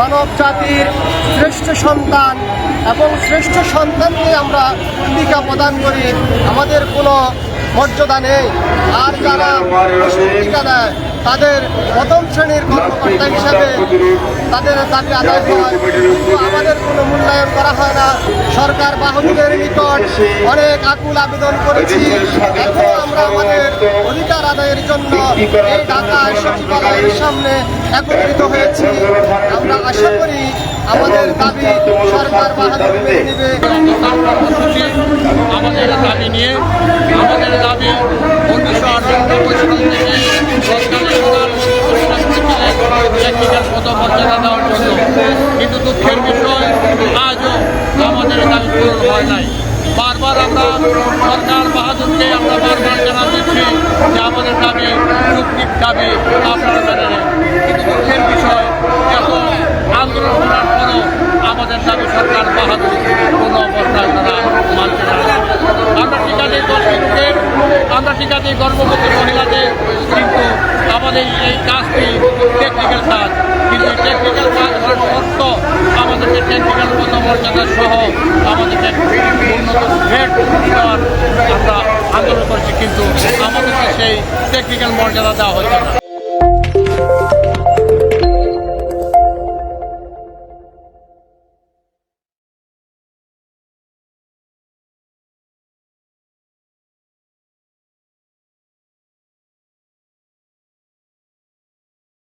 মানব জাতির শ্রেষ্ঠ সন্তান এবং শ্রেষ্ঠ সন্তানকে আমরা জীবিকা প্রদান করি, আমাদের কোনো মর্যাদা নেই। আর যারা জীবিকা দেয় তাদের প্রথম শ্রেণির কর্মকর্তা হিসাবে তাদের দাবি আদায় হয়। আমাদের কোনো মূল্যায়ন করা হয় না। সরকার বাহনীদের নিকট অনেক আকুল আবেদন করেছি। এখনও আমরা আমাদের আদায়ের জন্য এই ঢাকায় সচিবালয়ের সামনে একত্রিত হয়েছি। আমরা আশা করি আমাদের দাবি সরকার বাহাদুর মেনে নেবে। আমাদের দাবি নিয়ে আমাদের দাবি উনিশশো আটানব্বই সাল থেকে সরকারি টেকনিক্যাল পদমর্যাদা দেওয়ার জন্য। কিন্তু দুঃখের বিষয় আজও আমাদের দাবি পূরণ হয় নাই। বারবার আমরা সরকার বাহাদুরকে আমরা বারবার জানা দিচ্ছি যে আমাদের দাবি যুক্তির দাবি আপনারা মেনে নেন। কিন্তু দুঃখের বিষয় এত আন্দোলন করার পরও আমাদের দাবি সরকার বাহাদুর, কোনো অবস্থায় তারা মানতে না। আমরা টিকা দিই দর্শকের আমরা টিকা দিই গর্ভবতী মহিলাদের, কিন্তু আমাদের এই কাজটি টেকনিক্যাল কাজ। কিন্তু টেকনিক্যাল কাজ হওয়ার শর্ত আমাদেরকে টেকনিক্যাল পদমর্যাদা সহ আমাদেরকে উন্নত গ্রেড দেওয়ার আন্দোলন করছি কিন্তু আমাদেরকে সেই টেকনিক্যাল মর্যাদা দেওয়া হচ্ছে না।